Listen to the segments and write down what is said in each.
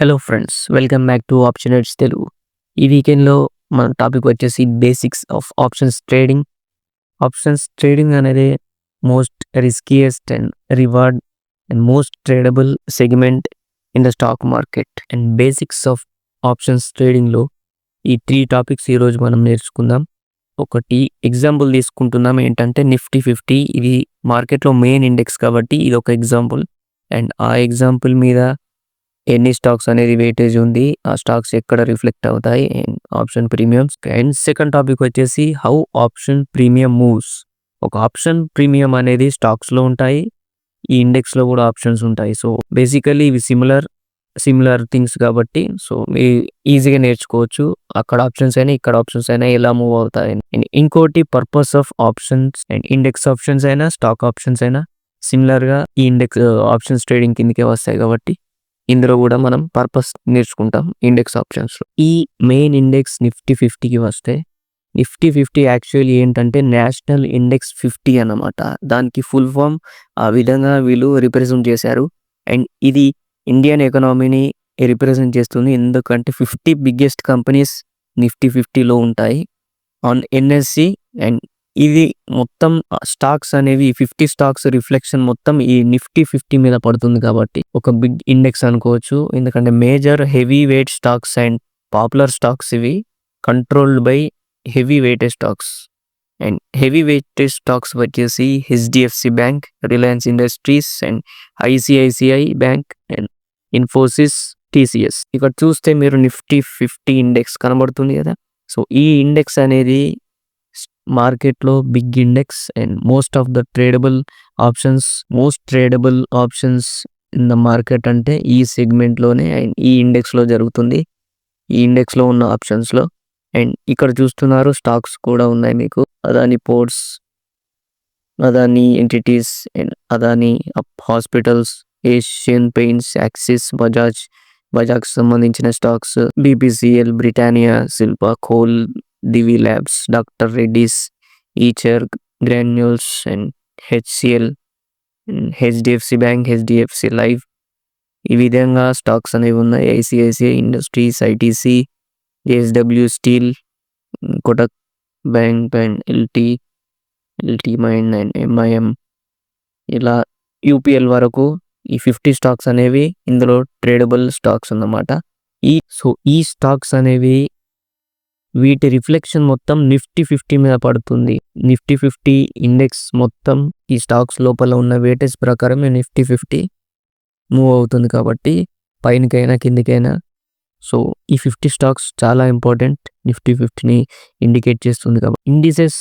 Hello friends welcome back to Optionets Telugu ఈ వీకెండ్లో మన టాపిక్ వచ్చేసి basics of options trading options trading అనేది most riskiest and reward and most tradable segment in the stock market and basics of options ట్రేడింగ్లో ఈ three topics ఈరోజు మనం నేర్చుకుందాం. ఒకటి ఎగ్జాంపుల్ తీసుకుంటున్నాం ఏంటంటే నిఫ్టీ ఫిఫ్టీ ఇది మార్కెట్లో మెయిన్ ఇండెక్స్ కాబట్టి ఇది ఒక ఎగ్జాంపుల్ అండ్ ఆ ఎగ్జాంపుల్ మీద ఎన్ని స్టాక్స్ అనేది వెయిటేజ్ ఉంది ఆ స్టాక్స్ ఎక్కడ రిఫ్లెక్ట్ అవుతాయి option premiums and second topic వచ్చేసి హౌ ఆప్షన్ ప్రీమియం మూవ్స్ ఒక ఆప్షన్ ప్రీమియం అనేది స్టాక్స్లో ఉంటాయి ఈ ఇండెక్స్లో కూడా ఆప్షన్స్ ఉంటాయి. సో బేసికలీ ఇవి సిమిలర్ సిమిలర్ థింగ్స్ కాబట్టి సో మీ ఈజీగా నేర్చుకోవచ్చు. అక్కడ ఆప్షన్స్ అయినా ఇక్కడ ఆప్షన్స్ అయినా ఎలా మూవ్ అవుతాయి. అండ్ ఇంకోటి purpose of options and index options అయినా స్టాక్ ఆప్షన్స్ అయినా సిమిలర్గా ఈ ఇండెక్స్ ఆప్షన్స్ ట్రేడింగ్ కిందకే వస్తాయి కాబట్టి ఇందులో కూడా మనం పర్పస్ నేర్చుకుంటాం ఇండెక్స్ ఆప్షన్స్లో ఈ మెయిన్ ఇండెక్స్ నిఫ్టీ ఫిఫ్టీకి వస్తే నిఫ్టీ ఫిఫ్టీ యాక్చువల్లీ ఏంటంటే నేషనల్ ఇండెక్స్ ఫిఫ్టీ అన్నమాట. దానికి ఫుల్ ఫామ్ ఆ విధంగా వీళ్ళు రిప్రజెంట్ చేశారు. అండ్ ఇది ఇండియన్ ఎకనామీని రిప్రజెంట్ చేస్తుంది. ఎందుకంటే ఫిఫ్టీ బిగ్గెస్ట్ కంపెనీస్ నిఫ్టీ ఫిఫ్టీలో ఉంటాయి. ఆన్ ఎన్ఎస్సి అండ్ ఇది మొత్తం స్టాక్స్ అనేవి ఫిఫ్టీ స్టాక్స్ రిఫ్లెక్షన్ మొత్తం ఈ నిఫ్టీ ఫిఫ్టీ మీద పడుతుంది కాబట్టి ఒక బిగ్ ఇండెక్స్ అనుకోవచ్చు. ఎందుకంటే major heavy weight stocks and popular stocks ఇవి controlled by heavy weighted stocks. And heavy weighted stocks వచ్చేసి HDFC bank Reliance industries and ICICI bank and Infosys TCS. ఇక్కడ చూస్తే మీరు నిఫ్టీ ఫిఫ్టీ ఇండెక్స్ కనబడుతుంది కదా. So ఈ ఇండెక్స్ అనేది మార్కెట్లో big index and most of the tradable options most tradable options in the market అంటే ఈ సెగ్మెంట్లోనే అండ్ ఈ ఇండెక్స్లో జరుగుతుంది. ఈ ఇండెక్స్లో ఉన్న ఆప్షన్స్లో అండ్ ఇక్కడ చూస్తున్నారు స్టాక్స్ కూడా ఉన్నాయి మీకు. Adani ports Adani entities and Adani hospitals Asian paints Axis Bajaj Bajaj సంబంధించిన stocks BPCL Britannia Shilpa coal Divi labs doctor Reddy's Eicher granules and HCL HDFC bank HDFC life ఈ విధంగా స్టాక్స్ అనేవి ఉన్నాయి. ICICI industries ITC SW steel Kotak bank and LT LT mind and MIM ఇలా UPL వరకు ఈ fifty stocks అనేవి ఇందులో tradable stocks అన్నమాట. ఈ సో ఈ స్టాక్స్ అనేవి వీటి రిఫ్లెక్షన్ మొత్తం నిఫ్టీ ఫిఫ్టీ మీద పడుతుంది. నిఫ్టీ ఫిఫ్టీ ఇండెక్స్ మొత్తం ఈ స్టాక్స్ లోపల ఉన్న వేటేజ్ ప్రకారం నిఫ్టీ ఫిఫ్టీ మూవ్ అవుతుంది కాబట్టి పైనకైనా కిందికైనా. సో ఈ ఫిఫ్టీ స్టాక్స్ చాలా ఇంపార్టెంట్. నిఫ్టీ ఫిఫ్టీని ఇండికేట్ చేస్తుంది కాబట్టి ఇండిసెస్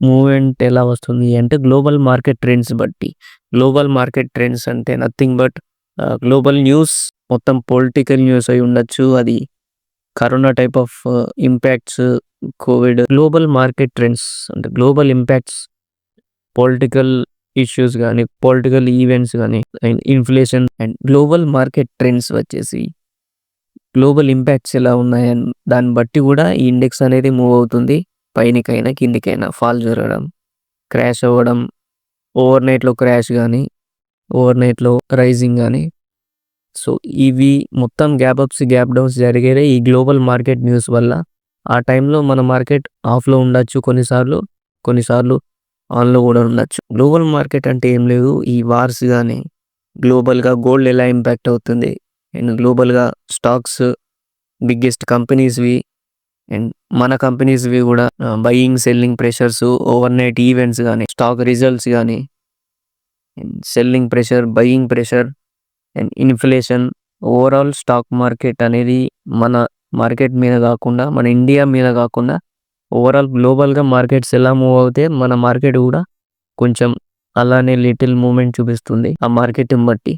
మూవ్మెంట్ ఎలా వస్తుంది అంటే గ్లోబల్ మార్కెట్ ట్రెండ్స్ బట్టి. గ్లోబల్ మార్కెట్ ట్రెండ్స్ అంటే నథింగ్ బట్ గ్లోబల్ న్యూస్ మొత్తం పొలిటికల్ న్యూస్ అయి ఉండొచ్చు. అది corona type of impacts covid global market trends అంటే గ్లోబల్ ఇంపాక్ట్స్ పొలిటికల్ ఇష్యూస్ కానీ పొలిటికల్ ఈవెంట్స్ కానీ and inflation and global market trends వచ్చేసి గ్లోబల్ ఇంపాక్ట్స్ ఎలా ఉన్నాయని దాన్ని బట్టి కూడా ఈ ఇండెక్స్ అనేది మూవ్ అవుతుంది. పైనకైనా కిందికైనా ఫాల్ జరగడం క్రాష్ అవ్వడం ఓవర్ నైట్లో క్రాష్ కానీ ఓవర్ నైట్లో రైజింగ్ కానీ సో ఇవి మొత్తం గ్యాప్ అప్స్ గ్యాప్ డౌన్స్ జరిగేదే ఈ గ్లోబల్ మార్కెట్ న్యూస్ వల్ల. ఆ టైంలో మన మార్కెట్ ఆఫ్లో ఉండొచ్చు కొన్నిసార్లు కొన్నిసార్లు ఆన్లో కూడా ఉండొచ్చు. గ్లోబల్ మార్కెట్ అంటే ఏం లేదు ఈ వార్స్ కానీ గ్లోబల్గా గోల్డ్ ఎలా ఇంపాక్ట్ అవుతుంది అండ్ గ్లోబల్గా స్టాక్స్ బిగ్గెస్ట్ కంపెనీస్వి అండ్ మన కంపెనీస్వి కూడా buying selling pressures over night events కానీ స్టాక్ రిజల్ట్స్ కానీ selling pressure buying pressure and inflation overall stock market అనేది మన మార్కెట్ మీద కాకుండా మన ఇండియా మీద కాకుండా ఓవరాల్ గ్లోబల్గా మార్కెట్స్ ఎలా మూవ్ అవుతే మన మార్కెట్ కూడా కొంచెం అలానే లిటిల్ మూమెంట్ చూపిస్తుంది ఆ మార్కెట్ని బట్టి.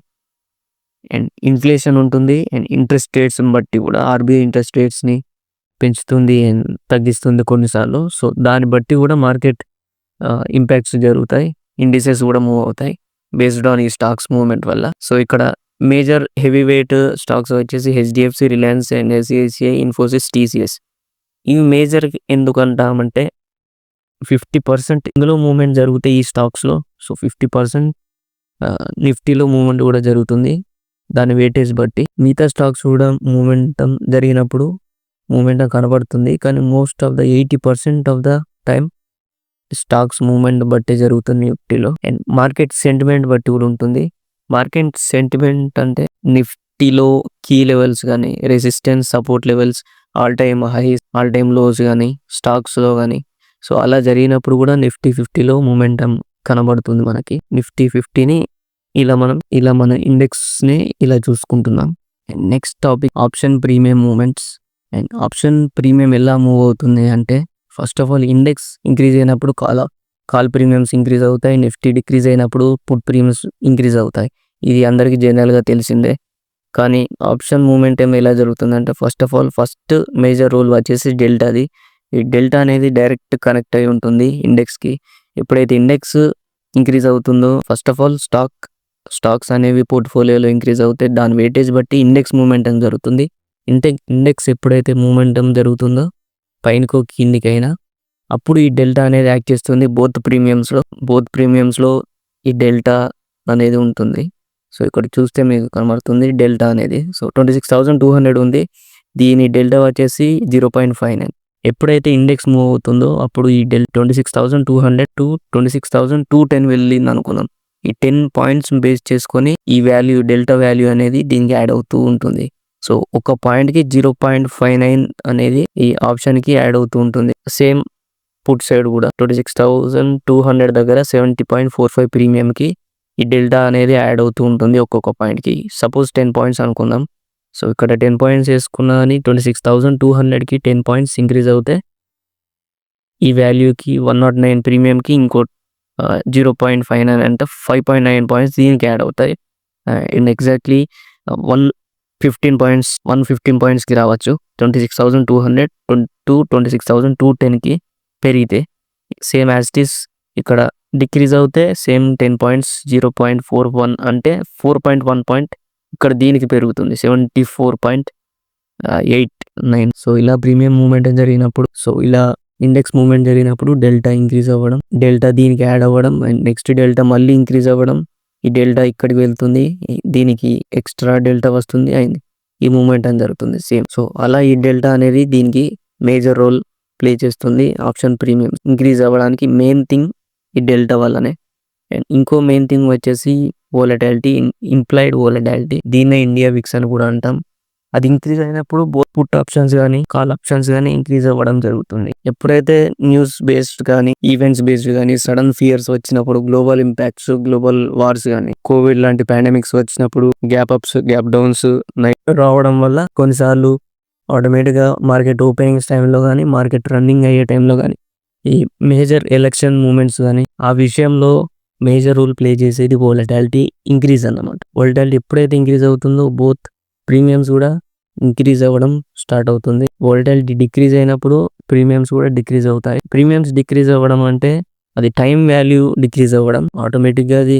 అండ్ ఇన్ఫ్లేషన్ ఉంటుంది అండ్ ఇంట్రెస్ట్ రేట్స్ని బట్టి కూడా ఆర్బీఐ ఇంట్రెస్ట్ రేట్స్ని పెంచుతుంది అండ్ తగ్గిస్తుంది కొన్నిసార్లు. సో దాన్ని బట్టి కూడా మార్కెట్ ఇంపాక్ట్స్ జరుగుతాయి ఇండిసెస్ కూడా మూవ్ అవుతాయి బేస్డ్ ఆన్ ఈ స్టాక్స్ మూవ్మెంట్ వల్ల. సో ఇక్కడ మేజర్ హెవీ వెయిట్ స్టాక్స్ వచ్చేసి HDFC Reliance and ICICI Infosys TCS. ఇవి మేజర్ ఎందుకు అంటామంటే ఫిఫ్టీ పర్సెంట్ ఇందులో మూమెంట్ జరుగుతాయి ఈ స్టాక్స్లో. సో ఫిఫ్టీ పర్సెంట్ నిఫ్టీలో మూమెంట్ కూడా జరుగుతుంది. దాని వెయిటేజ్ బట్టి మిగతా స్టాక్స్ కూడా మూమెంటం జరిగినప్పుడు మూమెంటం కనబడుతుంది. కానీ most of the eighty percent of the time stocks moment బట్టి జరుగుతుంది నిఫ్టీలో. అండ్ మార్కెట్ సెంటిమెంట్ బట్టి కూడా ఉంటుంది. మార్కెట్ సెంటిమెంట్ అంటే నిఫ్టీలో కీ లెవెల్స్ కానీ resistance support levels all time highs all time lows కానీ స్టాక్స్లో కానీ సో అలా జరిగినప్పుడు కూడా నిఫ్టీ ఫిఫ్టీలో మూమెంటం కనబడుతుంది మనకి. నిఫ్టీ ఫిఫ్టీని ఇలా మనం ఇలా మన ఇండెక్స్ని ఇలా చూసుకుంటున్నాం. And next topic option premium moments and option premium ఎలా మూవ్ అవుతుంది అంటే first of all index increase అయినప్పుడు కాల్ కాల్ ప్రీమియమ్స్ ఇంక్రీజ్ అవుతాయి నిఫ్టీ డిక్రీజ్ అయినప్పుడు పుట్ ప్రీమియమ్స్ ఇంక్రీజ్ అవుతాయి. ఇది అందరికీ జనరల్గా తెలిసిందే. కానీ ఆప్షన్ మూమెంట్ ఏమో ఎలా జరుగుతుందంటే first of all first major role వచ్చేసి డెల్టాది. ఈ డెల్టా అనేది డైరెక్ట్ కనెక్ట్ అయి ఉంటుంది ఇండెక్స్కి. ఎప్పుడైతే ఇండెక్స్ ఇంక్రీజ్ అవుతుందో first of all stock stocks అనేవి పోర్ట్ఫోలియోలో ఇంక్రీజ్ అవుతాయి. దాని వెయిటేజ్ బట్టి ఇండెక్స్ మూమెంటం జరుగుతుంది. ఇంటెక్ ఇండెక్స్ ఎప్పుడైతే మూమెంటం జరుగుతుందో పైనకో కిందికైనా అప్పుడు ఈ డెల్టా అనేది యాక్ట్ చేస్తుంది. బోత్ ప్రీమియమ్స్లో బోత్ ప్రీమియమ్స్లో ఈ డెల్టా అనేది ఉంటుంది. సో ఇక్కడ చూస్తే మీకు కనబడుతుంది డెల్టా అనేది. So twenty six thousand two hundred ఉంది. దీని డెల్టా వచ్చేసి జీరో పాయింట్ ఫైవ్ నైన్. ఎప్పుడైతే ఇండెక్స్ మూవ్ అవుతుందో అప్పుడు ఈ del twenty six thousand two hundred to twenty six thousand two ten వెళ్ళింది అనుకుందాం ఈ టెన్ పాయింట్స్ బేస్ చేసుకొని ఈ వాల్యూ డెల్టా వాల్యూ అనేది దీనికి యాడ్ అవుతూ ఉంటుంది. సో ఒక పాయింట్కి జీరో పాయింట్ ఫైవ్ నైన్ అనేది ఈ ఆప్షన్కి యాడ్ అవుతూ ఉంటుంది. సేమ్ పుట్ సైడ్ కూడా twenty six thousand two hundred దగ్గర సెవెంటీ పాయింట్ ఫోర్ ఫైవ్ ప్రీమియంకి ఈ డెల్టా అనేది యాడ్ అవుతూ ఉంటుంది ఒక్కొక్క పాయింట్కి. సపోజ్ టెన్ పాయింట్స్ అనుకుందాం. సో ఇక్కడ టెన్ పాయింట్స్ వేసుకున్నా అని ట్వంటీ సిక్స్ థౌసండ్ టూ హండ్రెడ్కి టెన్ పాయింట్స్ ఇంక్రీజ్ అవుతే ఈ వాల్యూకి వన్ నాట్ నైన్ ప్రీమియంకి ఇంకో జీరో పాయింట్ ఫైవ్ నైన్ అంటే ఫైవ్ పాయింట్ నైన్ పాయింట్స్ దీనికి యాడ్ అవుతాయి. And exactly one fifteen points one fifteen పాయింట్స్కి రావచ్చు. Twenty six thousand two hundred two twenty six thousand two టెన్కి పెరిగితే సేమ్ యాజ్ ఇట్ ఈస్ ఇక్కడ decrease అవుతే same ten points zero point four one అంటే four point one point ఇక్కడ దీనికి పెరుగుతుంది. Seventy four point eight nine so ఇలా premium moment జరిగినప్పుడు సో ఇలా ఇండెక్స్ మూమెంట్ జరిగినప్పుడు డెల్టా ఇంక్రీజ్ అవ్వడం డెల్టా దీనికి యాడ్ అవ్వడం అండ్ నెక్స్ట్ డెల్టా మళ్ళీ ఇంక్రీజ్ అవ్వడం ఈ డెల్టా ఇక్కడికి వెళ్తుంది దీనికి ఎక్స్ట్రా డెల్టా వస్తుంది అండ్ ఈ మూమెంట్ అని జరుగుతుంది సేమ్ సో అలా ఈ డెల్టా అనేది దీనికి మేజర్ రోల్ ప్లే చేస్తుంది. ఆప్షన్ ప్రీమియం ఇంక్రీజ్ అవ్వడానికి మెయిన్ థింగ్ ఈ డెల్టా వల్లనే. అండ్ ఇంకో మెయిన్ థింగ్ వచ్చేసి వోలటాలిటీ ఇంప్లాయిడ్ వోలటాలిటీ దీన్నే ఇండియా విక్స్ అని కూడా అంటాం. అది ఇంక్రీజ్ అయినప్పుడు బోత్ పుట్ ఆప్షన్స్ కానీ కాల్ ఆప్షన్స్ కానీ ఇంక్రీజ్ అవ్వడం జరుగుతుంది. ఎప్పుడైతే న్యూస్ బేస్డ్ కానీ ఈవెంట్స్ బేస్డ్ కానీ సడన్ ఫియర్స్ వచ్చినప్పుడు గ్లోబల్ ఇంపాక్ట్స్ గ్లోబల్ వార్స్ కానీ కోవిడ్ లాంటి పాండమిక్స్ వచ్చినప్పుడు గ్యాప్ అప్స్ గ్యాప్ డౌన్స్ రావడం వల్ల కొన్నిసార్లు ఆటోమేటిక్గా మార్కెట్ ఓపెనింగ్స్ టైంలో కానీ మార్కెట్ రన్నింగ్ అయ్యే టైంలో కానీ ఈ మేజర్ ఎలక్షన్ మూమెంట్స్ కానీ ఆ విషయంలో మేజర్ రోల్ ప్లే చేసేది వోలటాలిటీ ఇంక్రీజ్ అన్నమాట. వోలటాలిటీ ఎప్పుడైతే ఇంక్రీజ్ అవుతుందో బోత్ ప్రీమియమ్స్ కూడా ఇంక్రీజ్ అవ్వడం స్టార్ట్ అవుతుంది. వోలటాలిటీ డిక్రీజ్ అయినప్పుడు ప్రీమియమ్స్ కూడా డిక్రీజ్ అవుతాయి. ప్రీమియమ్స్ డిక్రీజ్ అవ్వడం అంటే అది టైం వాల్యూ డిక్రీజ్ అవ్వడం. ఆటోమేటిక్గా అది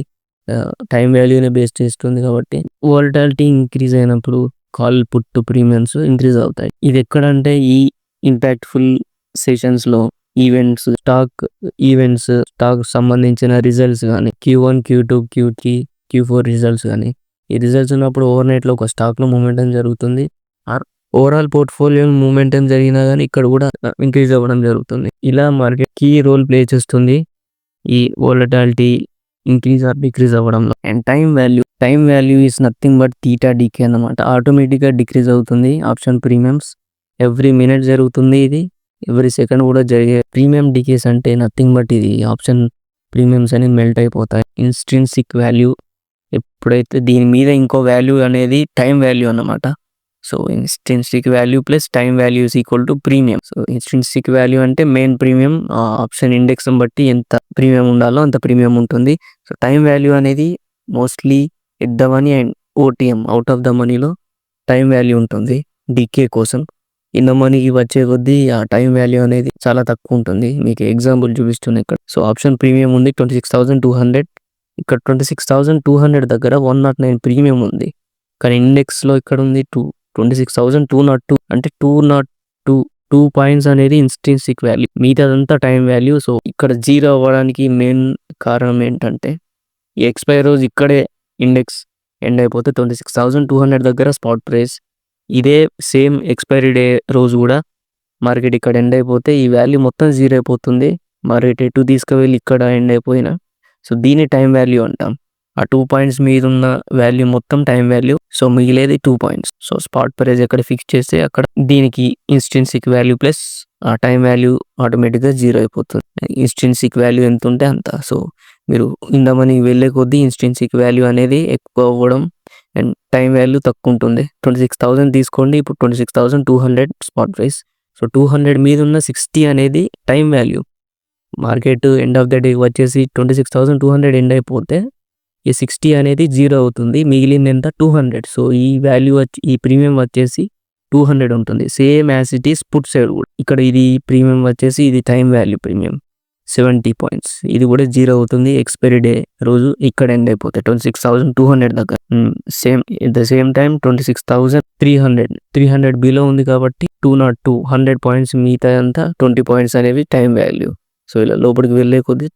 టైం వాల్యూని బేస్ చేస్తుంది కాబట్టి వోలటాలిటీ ఇంక్రీజ్ అయినప్పుడు కాల్ పుట్టు ప్రీమియమ్స్ ఇంక్రీజ్ అవుతాయి. ఇది ఎక్కడంటే ఈ ఇంపాక్ట్ఫుల్ సెషన్స్లో ఈవెంట్స్ స్టాక్ ఈవెంట్స్ స్టాక్ సంబంధించిన రిజల్ట్స్ కానీ Q one Q two Q three Q four results కానీ ఈ రిజల్ట్స్ ఉన్నప్పుడు ఓవర్ నైట్లో ఒక స్టాక్లో మూమెంటం జరుగుతుంది. ఆర్ ఓవరాల్ పోర్ట్ఫోలియో మూమెంటం జరిగినా కానీ ఇక్కడ కూడా ఇంక్రీజ్ అవ్వడం జరుగుతుంది. ఇలా మార్కెట్ కీ రోల్ ప్లే చేస్తుంది. ఈ volatility increase or decrease అవ్వడంలో. And time value time value is nothing but theta decay అన్నమాట. ఆటోమేటిక్గా డిక్రీజ్ అవుతుంది. Option premiums. ఎవ్రీ మినిట్ జరుగుతుంది ఇది. ఎవ్రీ సెకండ్ కూడా జరిగే ప్రీమియం డికేస్ అంటే నథింగ్ బట్ ఇది. ఆప్షన్ ప్రీమియమ్స్ అనేవి మెల్ట్ అయిపోతాయి. ఇన్స్ట్రిన్సిక్ వాల్యూ ఎప్పుడైతే దీని మీద ఇంకో వాల్యూ అనేది టైం వాల్యూ అన్నమాట. So intrinsic value plus time value is equal to premium. So intrinsic value అంటే మెయిన్ ప్రీమియం. ఆప్షన్ ఇండెక్స్ని బట్టి ఎంత ప్రీమియం ఉండాలో అంత ప్రీమియం ఉంటుంది. సో టైం వాల్యూ అనేది mostly at the money and OTM out of the మనీలో టైం వాల్యూ ఉంటుంది డికే కోసం. ఇన్ ద మనీకి వచ్చే కొద్దీ ఆ టైం వాల్యూ అనేది చాలా తక్కువ ఉంటుంది. మీకు ఎగ్జాంపుల్ చూపిస్తున్నాను ఇక్కడ. సో ఆప్షన్ ప్రీమియం ఉంది twenty six thousand two hundred ఇక్కడ twenty six thousand two hundred దగ్గర వన్ నాట్ నైన్ ప్రీమియం ఉంది. కానీ ఇండెక్స్లో ఇక్కడ ఉంది two twenty six thousand two nought two అంటే two nought two two points అనేది ఇన్స్టెన్సిక్ వాల్యూ మిగతాదంతా టైం వాల్యూ సో ఇక్కడ జీరో అవ్వడానికి మెయిన్ కారణం ఏంటంటే ఈ ఎక్స్పైర్ రోజు ఇక్కడే ఇండెక్స్ ఎండ్ అయిపోతే twenty six thousand two hundred దగ్గర స్పాట్ ప్రైస్ ఇదే సేమ్ ఎక్స్పైరీ డే రోజు కూడా మార్కెట్ ఇక్కడ ఎండ్ అయిపోతే ఈ వాల్యూ మొత్తం జీరో అయిపోతుంది. మార్కెట్ ఎటు తీసుకువెళ్ళి ఇక్కడ ఎండ్ అయిపోయినా. సో దీన్ని టైం వాల్యూ అంటాం. ఆ టూ పాయింట్స్ మీద ఉన్న వాల్యూ మొత్తం టైం వాల్యూ సో మిగిలేది two points so spot price ఎక్కడ ఫిక్స్ చేస్తే అక్కడ దీనికి ఇన్స్టెన్సిక్ వాల్యూ ప్లస్ ఆ టైం వాల్యూ ఆటోమేటిక్గా జీరో అయిపోతుంది. ఇన్స్టెన్సిక్ వాల్యూ ఎంత ఉంటే అంత. సో మీరు ఇందమని వెళ్ళే కొద్దీ ఇన్స్టెన్సిక్ వాల్యూ అనేది ఎక్కువ అవ్వడం అండ్ టైం వాల్యూ తక్కువ ఉంటుంది ట్వంటీ సిక్స్ థౌసండ్ తీసుకోండి ఇప్పుడు twenty six thousand two hundred spot price so two hundred మీద ఉన్న సిక్స్టీ అనేది time value market end of the day వచ్చేసి twenty six thousand two hundred end అయిపోతే ఈ సిక్స్టీ అనేది జీరో అవుతుంది మిగిలింది ఎంత టూ హండ్రెడ్ సో ఈ వాల్యూ వచ్చి ఈ ప్రీమియం వచ్చేసి టూ హండ్రెడ్ ఉంటుంది. Same as it is put side కూడా. ఇక్కడ ఇది ప్రీమియం వచ్చేసి ఇది time value premium seventy points. ఇది కూడా జీరో అవుతుంది. ఎక్స్పైరీ డే రోజు ఇక్కడ ఎండ్ అయిపోతాయి twenty six thousand two hundred దగ్గర same at the same time twenty six thousand three hundred. Three hundred below ఉంది కాబట్టి two nought two hundred points మిగతా అంతా ట్వంటీ పాయింట్స్ అనేవి టైం వాల్యూ. సో ఇలా లోపలికి వెళ్ళే కొద్దీ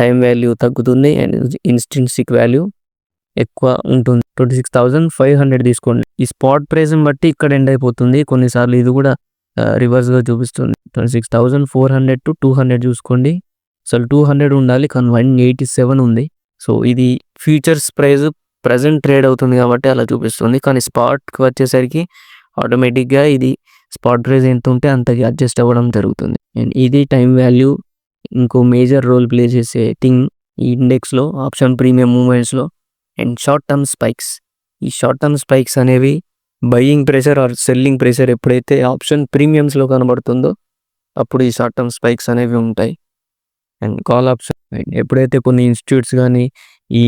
టైం వాల్యూ తగ్గుతుంది అండ్ ఇన్స్టెన్సిక్ వాల్యూ ఎక్కువ ఉంటుంది. Twenty six thousand five hundred తీసుకోండి. ఈ స్పాట్ ప్రైస్ని బట్టి ఇక్కడ ఎండ్ అయిపోతుంది. కొన్నిసార్లు ఇది కూడా రివర్స్గా చూపిస్తుంది. Twenty six thousand four hundred to two hundred చూసుకోండి. అసలు టూ హండ్రెడ్ ఉండాలి కానీ వన్ ఎయిటీ సెవెన్ ఉంది. సో ఇది ఫ్యూచర్స్ ప్రైస్ ప్రజెంట్ ట్రేడ్ అవుతుంది కాబట్టి అలా చూపిస్తుంది. కానీ స్పాట్కి వచ్చేసరికి ఆటోమేటిక్గా ఇది స్పాట్ ప్రైస్ ఎంత ఉంటే అంతకి అడ్జస్ట్ అవ్వడం జరుగుతుంది. అండ్ ఇది టైం వాల్యూ ఇంకో మేజర్ రోల్ ప్లే చేసే థింగ్ ఈ ఇండెక్స్లో ఆప్షన్ ప్రీమియం మూమెంట్స్లో అండ్ షార్ట్ టర్మ్ స్పైక్స్ ఈ షార్ట్ టర్మ్ స్పైక్స్ అనేవి buying pressure or selling pressure ఎప్పుడైతే ఆప్షన్ ప్రీమియమ్స్లో కనబడుతుందో అప్పుడు ఈ షార్ట్ టర్మ్ స్పైక్స్ అనేవి ఉంటాయి. అండ్ కాల్ ఆప్షన్ ఎప్పుడైతే కొన్ని ఇన్స్టిట్యూట్స్ కానీ ఈ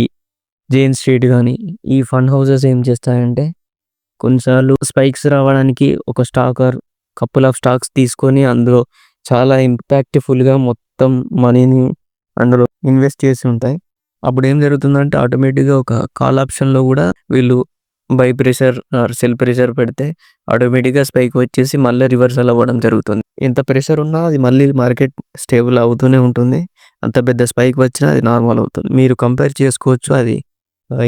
జేన్ స్ట్రీట్ కానీ ఈ ఫండ్ హౌసెస్ ఏం చేస్తాయంటే కొన్నిసార్లు స్పైక్స్ రావడానికి ఒక stock or couple of stocks తీసుకొని అందులో చాలా ఇంపాక్ట్ఫుల్గా మొత్తం మనీని అందులో ఇన్వెస్ట్ చేసి ఉంటాయి. అప్పుడు ఏం జరుగుతుందంటే ఆటోమేటిక్గా ఒక కాల్ ఆప్షన్లో కూడా వీళ్ళు buy pressure or sell pressure పెడితే ఆటోమేటిక్గా స్పైక్ వచ్చేసి మళ్ళీ రివర్సల్ అవ్వడం జరుగుతుంది. ఎంత ప్రెషర్ ఉన్నా అది మళ్ళీ మార్కెట్ స్టేబుల్ అవుతూనే ఉంటుంది. అంత పెద్ద స్పైక్ వచ్చినా అది నార్మల్ అవుతుంది. మీరు కంపేర్ చేసుకోవచ్చు అది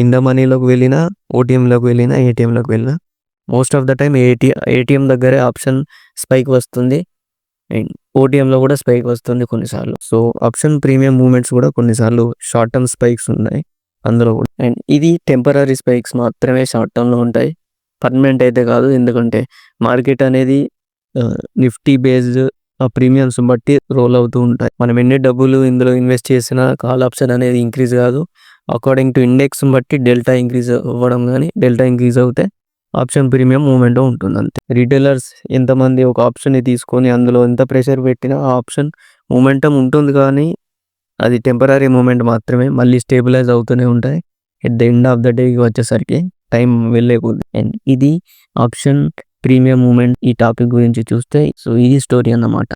ఇంద మనీలోకి వెళ్ళినా ఓటీఎంలోకి వెళ్ళినా ఏటీఎంలోకి వెళ్ళినా most of the time A T ATM దగ్గరే ఆప్షన్ స్పైక్ వస్తుంది. అండ్ ఓటీఎంలో కూడా స్పైక్ వస్తుంది కొన్నిసార్లు. సో ఆప్షన్ ప్రీమియం మూమెంట్స్ కూడా కొన్నిసార్లు షార్ట్ టర్మ్ స్పైక్స్ ఉన్నాయి. అందులో కూడా. అండ్ ఇది టెంపరీ స్పైక్స్ మాత్రమే షార్ట్ టర్మ్లో ఉంటాయి. పర్మనెంట్ అయితే కాదు ఎందుకంటే మార్కెట్ అనేది నిఫ్టీ బేస్డ్ ఆ ప్రీమియమ్స్ బట్టి రోల్ అవుతూ ఉంటాయి. మనం ఎన్ని డబ్బులు ఇందులో ఇన్వెస్ట్ చేసినా కాల్ ఆప్షన్ అనేది ఇంక్రీజ్ కాదు. అకార్డింగ్ టు ఇండెక్స్ బట్టి డెల్టా ఇంక్రీజ్ అవ్వడం కానీ డెల్టా ఇంక్రీజ్ అవుతే ఆప్షన్ ప్రీమియం మూమెంట్ ఉంటుంది అంతే. రిటైలర్స్ ఎంతమంది ఒక ఆప్షన్ని తీసుకొని అందులో ఎంత ప్రెషర్ పెట్టినా ఆ ఆప్షన్ మూమెంటం ఉంటుంది కానీ అది టెంపరీ మూమెంట్ మాత్రమే మళ్ళీ స్టేబిలైజ్ అవుతూనే ఉంటాయి. At the end of the day వచ్చేసరికి టైం వెళ్ళేకూడదు. అండ్ ఇది ఆప్షన్ ప్రీమియం మూమెంట్ ఈ టాపిక్ గురించి చూస్తే సో ఇది స్టోరీ అన్నమాట.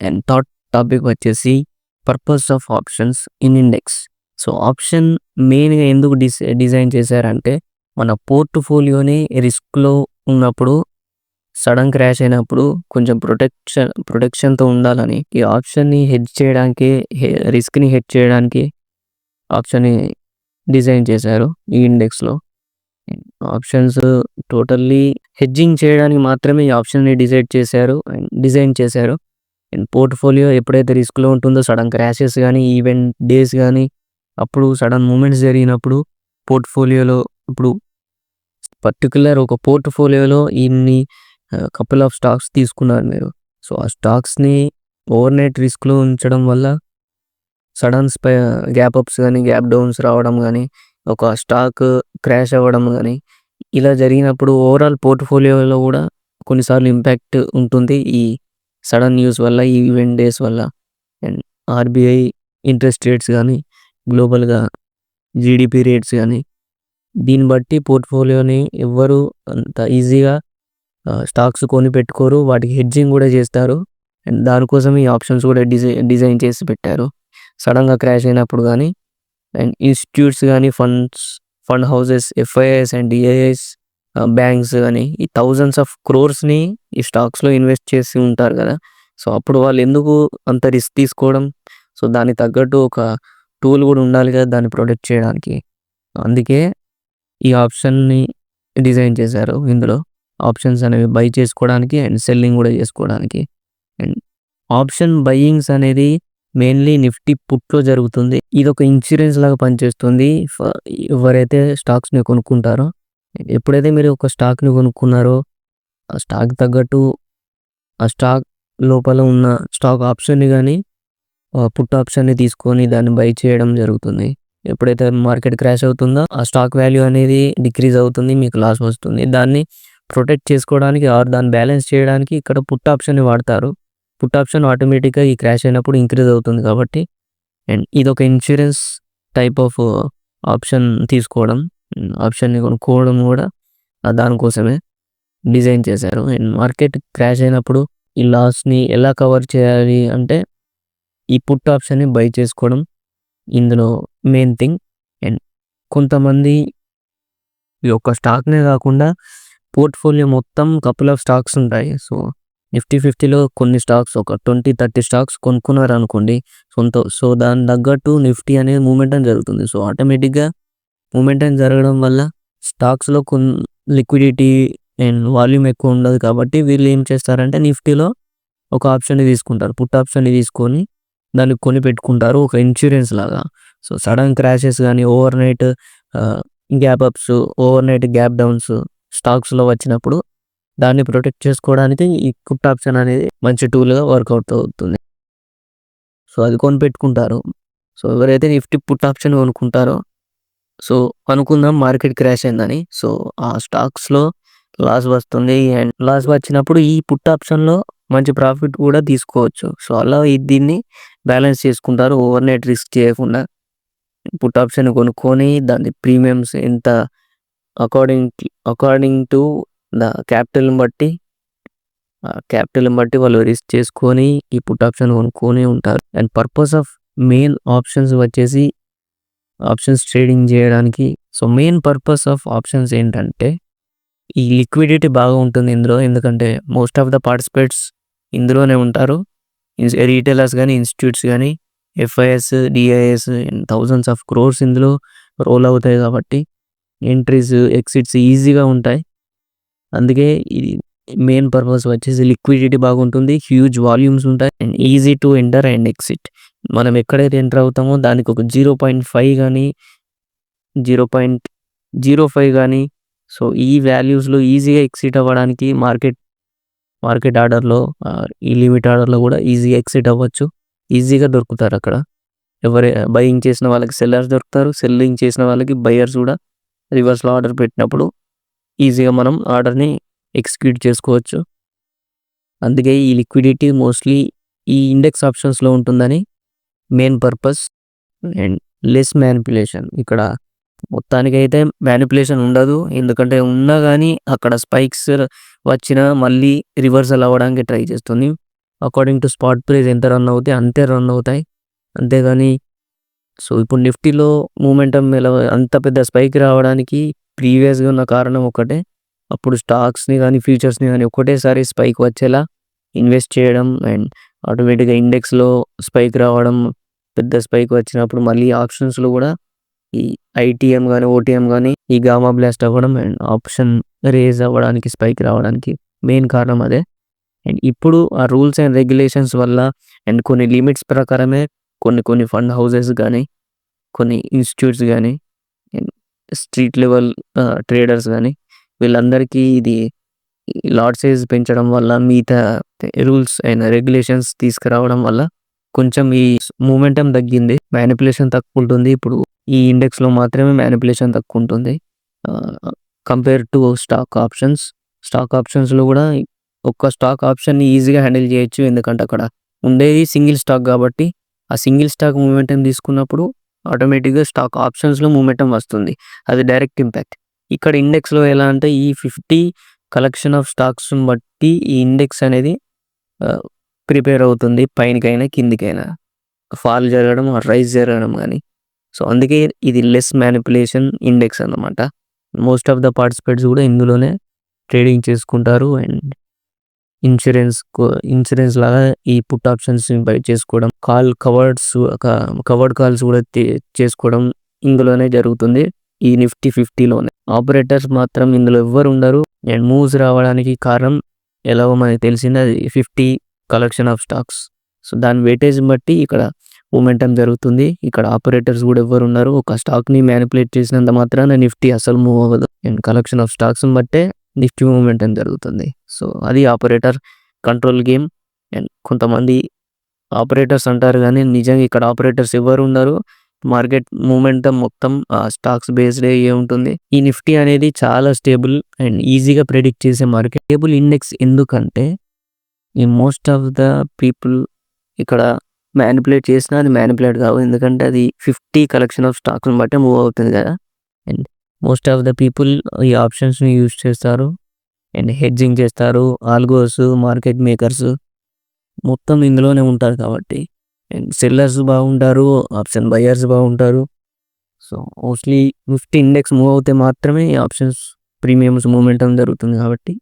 అండ్ థర్డ్ టాపిక్ వచ్చేసి purpose of options in index so option మెయిన్గా ఎందుకు డిస్ డిజైన్ చేశారంటే మన పోర్ట్ఫోలియోని రిస్క్లో ఉన్నప్పుడు సడన్ క్రాష్ అయినప్పుడు కొంచెం ప్రొటెక్షన్ ప్రొటెక్షన్తో ఉండాలని ఈ ఆప్షన్ని హెడ్ చేయడానికి రిస్క్ని హెడ్ చేయడానికి ఆప్షన్ని డిజైన్ చేశారు ఈ ఇండెక్స్లో. ఆప్షన్స్ టోటల్లీ హెడ్జింగ్ చేయడానికి మాత్రమే ఈ ఆప్షన్ని డిసైడ్ చేశారు అండ్ డిజైన్ చేశారు. అండ్ పోర్ట్ఫోలియో ఎప్పుడైతే రిస్క్లో ఉంటుందో సడన్ క్రాషెస్ కానీ ఈవెంట్ డేస్ కానీ అప్పుడు సడన్ మూమెంట్స్ జరిగినప్పుడు పోర్ట్ఫోలియోలో ఇప్పుడు పర్టికులర్ ఒక పోర్ట్ఫోలియోలో ఇన్ని కపుల్ ఆఫ్ స్టాక్స్ తీసుకున్నారు మీరు. సో ఆ స్టాక్స్ని ఓవర్ నైట్ రిస్క్లో ఉంచడం వల్ల సడన్ స్పై గ్యాప్ అప్స్ కానీ గ్యాప్ డౌన్స్ రావడం కానీ ఒక స్టాక్ క్రాష్ అవ్వడం కానీ ఇలా జరిగినప్పుడు ఓవరాల్ పోర్ట్ఫోలియోలో కూడా కొన్నిసార్లు ఇంపాక్ట్ ఉంటుంది ఈ సడన్ న్యూస్ వల్ల ఈ ఈవెంట్ డేస్ వల్ల. అండ్ ఆర్బీఐ ఇంట్రెస్ట్ రేట్స్ కానీ గ్లోబల్గా జీడిపి రేట్స్ కానీ దీన్ని బట్టి పోర్ట్ఫోలియోని ఎవ్వరు అంత ఈజీగా స్టాక్స్ కొని పెట్టుకోరు వాటికి హెడ్జింగ్ కూడా చేస్తారు. అండ్ దానికోసం ఈ ఆప్షన్స్ కూడా డిజైన్ డిజైన్ చేసి పెట్టారు. సడన్గా క్రాష్ అయినప్పుడు కానీ అండ్ ఇన్స్టిట్యూట్స్ కానీ funds fund houses FIIs and DIs banks కానీ ఈ థౌజండ్స్ ఆఫ్ క్రోర్స్ని ఈ స్టాక్స్లో ఇన్వెస్ట్ చేసి ఉంటారు కదా. సో అప్పుడు వాళ్ళు ఎందుకు అంత రిస్క్ తీసుకోవడం? సో దానికి తగ్గట్టు ఒక టూల్ కూడా ఉండాలి కదా దాన్ని ప్రొటెక్ట్ చేయడానికి. అందుకే ఈ ఆప్షన్‌ని డిజైన్ చేశారు ఇందులో. ఆప్షన్స్ అనేవి బై చేసుకోవడానికి అండ్ సెల్లింగ్ కూడా చేసుకోవడానికి. అండ్ ఆప్షన్ బయ్యింగ్స్ అనేది మెయిన్‌లీ నిఫ్టీ పుట్‌లో జరుగుతుంది. ఇది ఒక ఇన్సూరెన్స్ లాగా పనిచేస్తుంది. ఫ ఎవరైతే స్టాక్స్‌ని కొనుక్కుంటారో ఎప్పుడైతే మీరు ఒక స్టాక్‌ని కొనుక్కున్నారో ఆ స్టాక్ తగ్గట్టు ఆ స్టాక్ లోపల ఉన్న స్టాక్ ఆప్షన్‌ని కానీ పుట్ ఆప్షన్‌ని తీసుకొని దాన్ని బై చేయడం జరుగుతుంది. ఎప్పుడైతే మార్కెట్ క్రాష్ అవుతుందో ఆ స్టాక్ వాల్యూ అనేది డిక్రీజ్ అవుతుంది. మీకు లాస్ వస్తుంది. దాన్ని ప్రొటెక్ట్ చేసుకోవడానికి ఆర్ దాన్ని బ్యాలెన్స్ చేయడానికి ఇక్కడ పుట్ ఆప్షన్‌ని వాడతారు. పుట్ ఆప్షన్ ఆటోమేటిక్‌గా ఈ క్రాష్ అయినప్పుడు ఇంక్రీజ్ అవుతుంది కాబట్టి అండ్ ఇదొక ఇన్సూరెన్స్ టైప్ ఆఫ్ ఆప్షన్ తీసుకోవడం. ఆప్షన్‌ని కొనుక్కోవడం కూడా దానికోసమే డిజైన్ చేశారు. అండ్ మార్కెట్ క్రాష్ అయినప్పుడు ఈ లాస్‌ని ఎలా కవర్ చేయాలి అంటే ఈ పుట్ ఆప్షన్‌ని బై చేసుకోవడం ఇందులో మెయిన్ థింగ్. అండ్ కొంతమంది ఈ యొక్క స్టాక్‌నే కాకుండా పోర్ట్‌ఫోలియో మొత్తం కపుల్ ఆఫ్ స్టాక్స్ ఉంటాయి. సో, నిఫ్టీ ఫిఫ్టీలో కొన్ని స్టాక్స్ ఒక 20, 30 స్టాక్స్ కొనుక్కున్నారు అనుకోండి సొంత సో, దాని తగ్గట్టు నిఫ్టీ అనేది మూమెంటం జరుగుతుంది. సో, ఆటోమేటిక్‌గా మూమెంటం జరగడం వల్ల స్టాక్స్‌లో కొన్ లిక్విడిటీ అండ్ వాల్యూమ్ ఎక్కువ ఉండదు కాబట్టి వీళ్ళు ఏం చేస్తారంటే నిఫ్టీలో ఒక ఆప్షన్‌ని తీసుకుంటారు. పుట్ ఆప్షన్‌ని తీసుకొని దాన్ని కొని పెట్టుకుంటారు. ఒక ఇన్సూరెన్స్ లాగా. సో, సడన్ క్రాషెస్ కానీ overnight gap ups, overnight gap downs స్టాక్స్‌లో వచ్చినప్పుడు దాన్ని ప్రొటెక్ట్ చేసుకోవడానికి ఈ కుట్ ఆప్షన్ అనేది మంచి టూల్‌గా వర్కౌట్ అవుతుంది. సో, అది కొనిపెట్టుకుంటారు. సో, ఎవరైతే నిఫ్టీ పుట్ ఆప్షన్ కొనుక్కుంటారో సో, అనుకుందాం మార్కెట్ క్రాష్ అయిందని. సో, ఆ స్టాక్స్‌లో లాస్ వస్తుంది అండ్ లాస్ వచ్చినప్పుడు ఈ పుట్ ఆప్షన్‌లో మంచి ప్రాఫిట్ కూడా తీసుకోవచ్చు. సో, అలా ఈ దీన్ని బ్యాలెన్స్ చేసుకుంటారు. ఓవర్ నైట్ రిస్క్ చేయకుండా పుట్ ఆప్షన్ కొనుక్కొని దాని ప్రీమియమ్స్ ఎంత అకార్డింగ్ అకార్డింగ్ టు ద క్యాపిటల్‌ని బట్టి క్యాపిటల్‌ని బట్టి వాళ్ళు రిస్క్ చేసుకొని ఈ పుట్ ఆప్షన్ కొనుక్కొని ఉంటారు. And purpose of main options వచ్చేసి ఆప్షన్స్ ట్రేడింగ్ చేయడానికి. So, main purpose of options ఏంటంటే ఈ లిక్విడిటీ బాగా ఉంటుంది ఇందులో. ఎందుకంటే మోస్ట్ ఆఫ్ ద పార్టిసిపేట్స్ ఇందులోనే ఉంటారు. ఇన్స్ రిటైలర్స్ ఇన్‌స్టిట్యూట్స్ కానీ FIs, DIs and thousands of crores ఇందులో రోల్ అవుతాయి కాబట్టి ఎంట్రీస్, ఎగ్జిట్స్ ఈజీగా ఉంటాయి. అందుకే ఇది మెయిన్ పర్పస్ వచ్చేసి లిక్విడిటీ బాగుంటుంది. హ్యూజ్ వాల్యూమ్స్ ఉంటాయి. And easy to enter and exit. మనం ఎక్కడైతే ఎంటర్ అవుతామో దానికి ఒక జీరో పాయింట్ ఫైవ్ కానీ జీరో పాయింట్ జీరో ఫైవ్ కానీ సో, ఈ వాల్యూస్‌లో ఈజీగా ఎగ్జిట్ అవ్వడానికి మార్కెట్ మార్కెట్ ఆర్డర్‌లో ఈ లిమిట్ ఆర్డర్‌లో కూడా ఈజీగా ఎగ్జిట్ అవ్వచ్చు. ఈజీగా దొరుకుతారు అక్కడ. ఎవరే బయింగ్ చేసిన వాళ్ళకి సెల్లర్స్ దొరుకుతారు. సెల్లింగ్ చేసిన వాళ్ళకి బయర్స్ కూడా రివర్స్‌లో ఆర్డర్ పెట్టినప్పుడు ఈజీగా మనం ఆర్డర్‌ని ఎగ్జిక్యూట్ చేసుకోవచ్చు. అందుకే ఈ లిక్విడిటీ మోస్ట్‌లీ ఈ ఇండెక్స్ ఆప్షన్స్‌లో ఉంటుందని main purpose. And less manipulation. ఇక్కడ మొత్తానికైతే మ్యానిపులేషన్ ఉండదు. ఎందుకంటే ఉన్నా కానీ అక్కడ స్పైక్స్ వచ్చినా మళ్ళీ రివర్సల్ అవ్వడానికి ట్రై చేస్తుంది. అకార్డింగ్ టు స్పాట్ ప్రైస్ ఎంత రన్ అవుతాయి అంతే రన్ అవుతాయి. అంతేగాని సో, ఇప్పుడు నిఫ్టీలో మూమెంటం ఎలా అంత పెద్ద స్పైక్ రావడానికి ప్రీవియస్‌గా ఉన్న కారణం ఒకటే. అప్పుడు స్టాక్స్‌ని కానీ ఫ్యూచర్స్‌ని కానీ ఒకటేసారి స్పైక్ వచ్చేలా ఇన్వెస్ట్ చేయడం అండ్ ఆటోమేటిక్‌గా ఇండెక్స్‌లో స్పైక్ రావడం. పెద్ద స్పైక్ వచ్చినప్పుడు మళ్ళీ ఆప్షన్స్‌లో కూడా ఈ ఐటీఎం కానీ ఓటీఎం కానీ ఈ గామా బ్లాస్ట్ అవ్వడం అండ్ ఆప్షన్ రేజ్ అవ్వడానికి స్పైక్ రావడానికి మెయిన్ కారణం అదే. అండ్ ఇప్పుడు ఆ రూల్స్ అండ్ రెగ్యులేషన్స్ వల్ల అండ్ కొన్ని లిమిట్స్ ప్రకారమే కొన్ని కొన్ని ఫండ్ హౌసెస్ కానీ కొన్ని ఇన్‌స్టిట్యూట్స్ కానీ స్ట్రీట్ లెవెల్ ట్రేడర్స్ కానీ వీళ్ళందరికీ ఇది లాట్ సైజ్ పెంచడం వల్ల మిగతా రూల్స్ అండ్ రెగ్యులేషన్స్ తీసుకురావడం వల్ల కొంచెం ఈ మూమెంటం తగ్గింది. మ్యానిపులేషన్ తక్కువ ఉంటుంది. ఇప్పుడు ఈ ఇండెక్స్‌లో మాత్రమే మ్యానిపులేషన్ తక్కువ ఉంటుంది. Compare to stock options. Stock ఆప్షన్స్‌లో కూడా ఒక్క స్టాక్ ఆప్షన్‌ని ఈజీగా హ్యాండిల్ చేయొచ్చు. ఎందుకంటే అక్కడ ఉండేది సింగిల్ స్టాక్ కాబట్టి ఆ సింగిల్ స్టాక్ మూమెంటం తీసుకున్నప్పుడు ఆటోమేటిక్‌గా స్టాక్ ఆప్షన్స్‌లో మూమెంటం వస్తుంది. అది డైరెక్ట్ ఇంపాక్ట్. ఇక్కడ ఇండెక్స్‌లో ఎలా అంటే ఈ 50 కలెక్షన్ ఆఫ్ స్టాక్స్‌ని బట్టి ఈ ఇండెక్స్ అనేది ప్రిపేర్ అవుతుంది. పైనకైనా, కిందికైనా ఫాల్ జరగడం రైజ్ జరగడం కానీ సో, అందుకే ఇది లెస్ మానిప్యులేషన్ ఇండెక్స్ అన్నమాట. మోస్ట్ ఆఫ్ ద పార్టిసిపేట్స్ కూడా ఇందులోనే ట్రేడింగ్ చేసుకుంటారు. అండ్ ఇన్సూరెన్స్ కో లాగా ఈ పుట్ ఆప్షన్స్ బై చేసుకోవడం. కాల్ కవర్డ్స్ కవర్డ్ కాల్స్ కూడా చేసుకోవడం ఇందులోనే జరుగుతుంది. ఈ నిఫ్టీ ఫిఫ్టీలోనే. ఆపరేటర్స్ మాత్రం ఇందులో ఎవ్వరు ఉండరు అండ్ మూవ్స్ రావడానికి కారణం ఎలాగో మనకి తెలిసింది అది fifty collection of stocks so దాని వెయిటేజ్ బట్టి ఇక్కడ మూమెంటం జరుగుతుంది ఇక్కడ ఆపరేటర్స్ కూడా ఎవరు ఉన్నారు ఒక స్టాక్ని మ్యానిపులేట్ చేసినంత మాత్రాన నిఫ్టీ అసలు మూవ్ అవ్వదు అండ్ కలెక్షన్ ఆఫ్ స్టాక్స్ బట్టే నిఫ్టీ మూమెంట్ అని జరుగుతుంది. సో అది ఆపరేటర్ కంట్రోల్ గేమ్. అండ్ కొంతమంది ఆపరేటర్స్ అంటారు కానీ నిజంగా ఇక్కడ ఆపరేటర్స్ ఎవరు ఉన్నారు మార్కెట్ మూమెంట్ మొత్తం స్టాక్స్ బేస్డ్ ఏ ఉంటుంది. ఈ నిఫ్టీ అనేది చాలా స్టేబుల్ అండ్ ఈజీగా ప్రెడిక్ట్ చేసే మార్కెట్. స్టేబుల్ ఇండెక్స్ ఎందుకంటే ఈ మోస్ట్ ఆఫ్ ద పీపుల్ ఇక్కడ మ్యానిపులేట్ చేసినా అది మ్యానిపులేట్ కావు. ఎందుకంటే అది ఫిఫ్టీ కలెక్షన్ ఆఫ్ స్టాక్స్ని బట్టి మూవ్ అవుతుంది కదా. And most of the people ఈ ఆప్షన్స్ని యూజ్ చేస్తారు. అండ్ హెడ్జింగ్ చేస్తారు. ఆల్గోస్ మార్కెట్ మేకర్స్ మొత్తం ఇందులోనే ఉంటారు కాబట్టి. అండ్ సెల్లర్స్ బాగుంటారు. ఆప్షన్ బయర్స్ బాగుంటారు. So mostly Nifty index move అవుతే మాత్రమే ఈ ఆప్షన్స్ ప్రీమియమ్స్ మూమెంటం జరుగుతుంది కాబట్టి.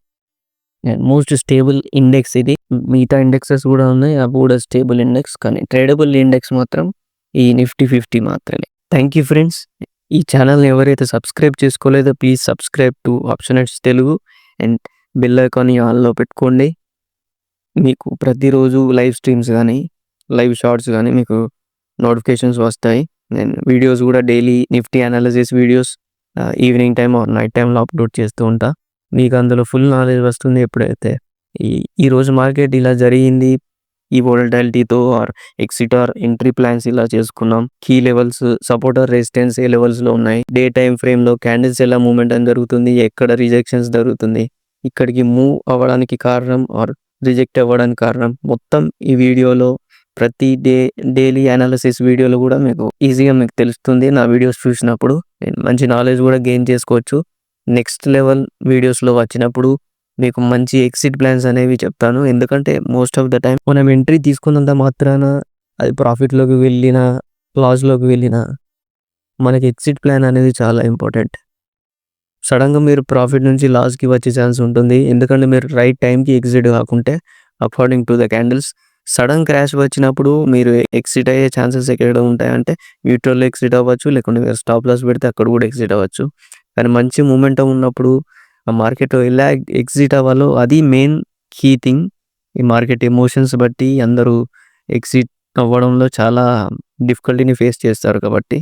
అండ్ మోస్ట్ స్టేబుల్ ఇండెక్స్ ఇది. మిగతా ఇండెక్సెస్ కూడా ఉన్నాయి. అవి కూడా స్టేబుల్ ఇండెక్స్ కానీ ట్రేడబుల్ ఇండెక్స్ మాత్రం ఈ నిఫ్టీ ఫిఫ్టీ మాత్రమే. థ్యాంక్ యూ ఫ్రెండ్స్ ఈ ఛానల్ని ఎవరైతే సబ్స్క్రైబ్ చేసుకోలేదో please subscribe to ఆప్షనెట్స్ Telugu and bell icon ఆన్లో పెట్టుకోండి. మీకు ప్రతిరోజు లైవ్ స్ట్రీమ్స్ కానీ లైవ్ షార్ట్స్ కానీ మీకు నోటిఫికేషన్స్ వస్తాయి. నేను వీడియోస్ కూడా daily Nifty analysis videos evening time or night టైంలో అప్లోడ్ చేస్తూ ఉంటా. మీకు అందులో ఫుల్ నాలెడ్జ్ వస్తుంది ఎప్పుడైతే. ఈ ఈరోజు మార్కెట్ ఇలా జరిగింది ఈ వోలటాలిటీతో or exit or entry plans ఇలా చేసుకున్నాం. Key levels support or resistance ఏ లెవెల్స్లో ఉన్నాయి. డే టైం ఫ్రేమ్లో క్యాండిల్స్ ఎలా మూవ్మెంట్ అని జరుగుతుంది ఎక్కడ రిజెక్షన్స్ జరుగుతుంది ఇక్కడికి మూవ్ అవ్వడానికి కారణం ఆర్ రిజెక్ట్ అవ్వడానికి కారణం. మొత్తం ఈ వీడియోలో ప్రతి డే డైలీ అనాలిసిస్ వీడియోలో కూడా మీకు ఈజీగా మీకు తెలుస్తుంది. నా వీడియోస్ చూసినప్పుడు మంచి నాలెడ్జ్ కూడా గెయిన్ చేసుకోవచ్చు. నెక్స్ట్ లెవెల్ వీడియోస్లో వచ్చినప్పుడు మీకు మంచి ఎక్సిట్ ప్లాన్స్ అనేవి చెప్తాను. ఎందుకంటే మోస్ట్ ఆఫ్ ద టైం మనం ఎంట్రీ తీసుకున్నంత మాత్రాన అది ప్రాఫిట్లోకి వెళ్ళిన లాస్లోకి వెళ్ళిన మనకి ఎక్సిట్ ప్లాన్ అనేది చాలా ఇంపార్టెంట్ సడన్గా మీరు ప్రాఫిట్ నుంచి లాస్కి వచ్చే ఛాన్స్ ఉంటుంది. ఎందుకంటే మీరు రైట్ టైంకి ఎగ్జిట్ కాకుంటే according to the candles sudden crash వచ్చినప్పుడు మీరు ఎక్సిట్ అయ్యే ఛాన్సెస్ ఎక్కడ ఉంటాయంటే న్యూట్రల్ ఎక్సిట్ అవ్వచ్చు లేకుంటే మీరు స్టాప్ లాస్ పెడితే అక్కడ కూడా ఎక్సిట్ అవ్వచ్చు. కానీ మంచి మూమెంటం ఉన్నప్పుడు మార్కెట్ ఎలా ఎగ్జిట్ అవ్వాలో అది మెయిన్ కీ థింగ్ ఈ మార్కెట్ ఎమోషన్స్ బట్టి అందరూ ఎగ్జిట్ అవ్వడంలో చాలా డిఫికల్టీని ఫేస్ చేస్తారు కాబట్టి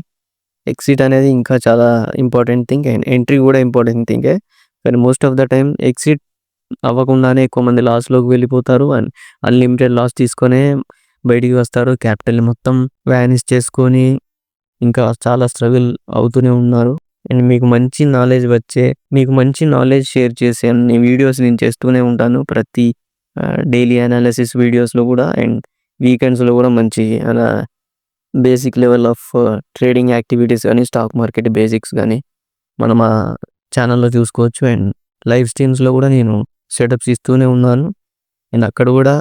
ఎగ్జిట్ అనేది ఇంకా చాలా ఇంపార్టెంట్ థింగ్ అండ్ ఎంట్రీ కూడా ఇంపార్టెంట్ థింగే కానీ most of the time exit అవ్వకుండానే ఎక్కువ మంది లాస్లోకి వెళ్ళిపోతారు. అండ్ అన్లిమిటెడ్ లాస్ తీసుకొనే బయటికి వస్తారు. క్యాపిటల్ మొత్తం వ్యానిష్ చేసుకొని ఇంకా చాలా స్ట్రగుల్ అవుతూనే ఉన్నారు. అండ్ మీకు మంచి నాలెడ్జ్ వచ్చే మీకు మంచి నాలెడ్జ్ షేర్ చేసే అన్ని వీడియోస్ నేను చేస్తూనే ఉంటాను. ప్రతి డైలీ అనాలిసిస్ వీడియోస్లో కూడా అండ్ వీకెండ్స్లో కూడా మంచి అలా basic level of trading activities కానీ స్టాక్ మార్కెట్ బేసిక్స్ కానీ మనం ఆ ఛానల్లో చూసుకోవచ్చు. అండ్ లైవ్ స్ట్రీమ్స్లో కూడా నేను సెటప్స్ ఇస్తూనే ఉన్నాను. అండ్ అక్కడ కూడా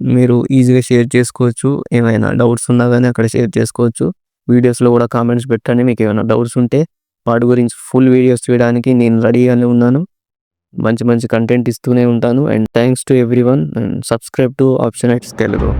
మీరు ఈజీగా షేర్ చేసుకోవచ్చు. ఏమైనా డౌట్స్ ఉన్నా కానీ అక్కడ షేర్ చేసుకోవచ్చు. వీడియోస్లో కూడా కామెంట్స్ పెట్టండి. మీకు ఏమైనా డౌట్స్ ఉంటే వాటి గురించి ఫుల్ వీడియోస్ చేయడానికి నేను రెడీగానే ఉన్నాను. మంచి మంచి కంటెంట్ ఇస్తూనే ఉంటాను. And thanks to every one and subscribe to option X Telugu